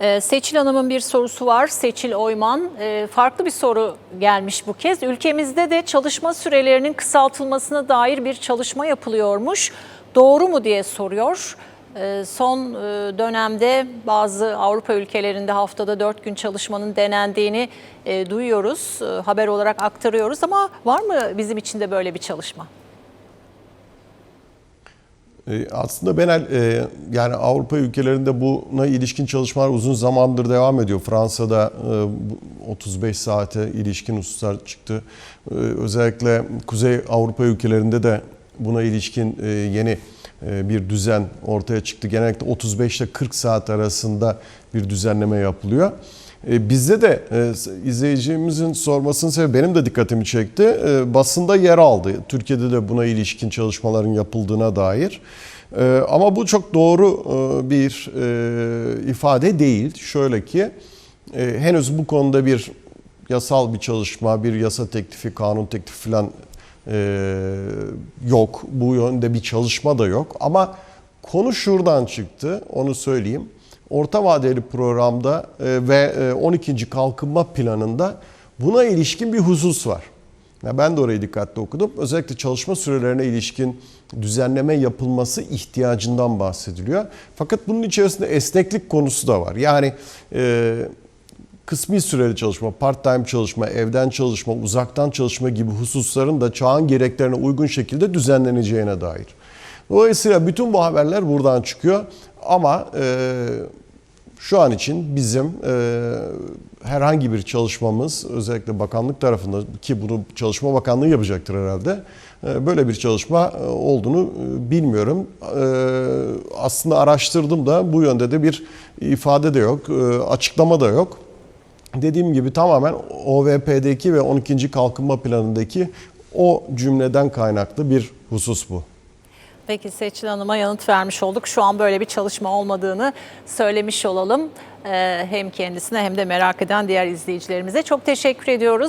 Ee, Seçil Hanım'ın bir sorusu var. Seçil Oyman. Ee, farklı bir soru gelmiş bu kez. Ülkemizde de çalışma sürelerinin kısaltılmasına dair bir çalışma yapılıyormuş. Doğru mu diye soruyor. Ee, son e, dönemde bazı Avrupa ülkelerinde haftada 4 gün çalışmanın denendiğini e, duyuyoruz. E, haber olarak aktarıyoruz ama var mı bizim için de böyle bir çalışma? E, Aslında Benel e, yani Avrupa ülkelerinde buna ilişkin çalışmalar uzun zamandır devam ediyor. Fransa'da e, bu 35 saate ilişkin hususlar çıktı. E, Özellikle Kuzey Avrupa ülkelerinde de buna ilişkin e, yeni e, bir düzen ortaya çıktı. Genellikle 35 ile 40 saat arasında bir düzenleme yapılıyor. E, Bizde de e, izleyicimizin sormasının sebebi benim de dikkatimi çekti. E, Basında yer aldı. Türkiye'de de buna ilişkin çalışmaların yapıldığına dair. Ama bu çok doğru bir ifade değil. Şöyle ki henüz bu konuda bir yasal bir çalışma, bir yasa teklifi, kanun teklifi falan yok. Bu yönde bir çalışma da yok. Ama konu şuradan çıktı, onu söyleyeyim. Orta vadeli programda e, ve e, 12. kalkınma planında buna ilişkin bir husus var. Ben de orayı dikkatli okudum. Özellikle çalışma sürelerine ilişkin düzenleme yapılması ihtiyacından bahsediliyor. Fakat bunun içerisinde esneklik konusu da var. Yani e, kısmi süreli çalışma, part-time çalışma, evden çalışma, uzaktan çalışma gibi hususların da çağın gereklerine uygun şekilde düzenleneceğine dair. Dolayısıyla bütün bu haberler buradan çıkıyor ama e, şu an için bizim e, herhangi bir çalışmamız özellikle bakanlık tarafında ki bunu Çalışma Bakanlığı yapacaktır herhalde. e, böyle bir çalışma e, olduğunu e, bilmiyorum. E, aslında araştırdım da bu yönde de bir ifade de yok, e, açıklama da yok. Dediğim gibi tamamen OVP'deki ve 12. Kalkınma Planı'ndaki o cümleden kaynaklı bir husus bu. Peki Seçil Hanım'a yanıt vermiş olduk. Şu an böyle bir çalışma olmadığını söylemiş olalım. Ee, Hem kendisine hem de merak eden diğer izleyicilerimize çok teşekkür ediyoruz.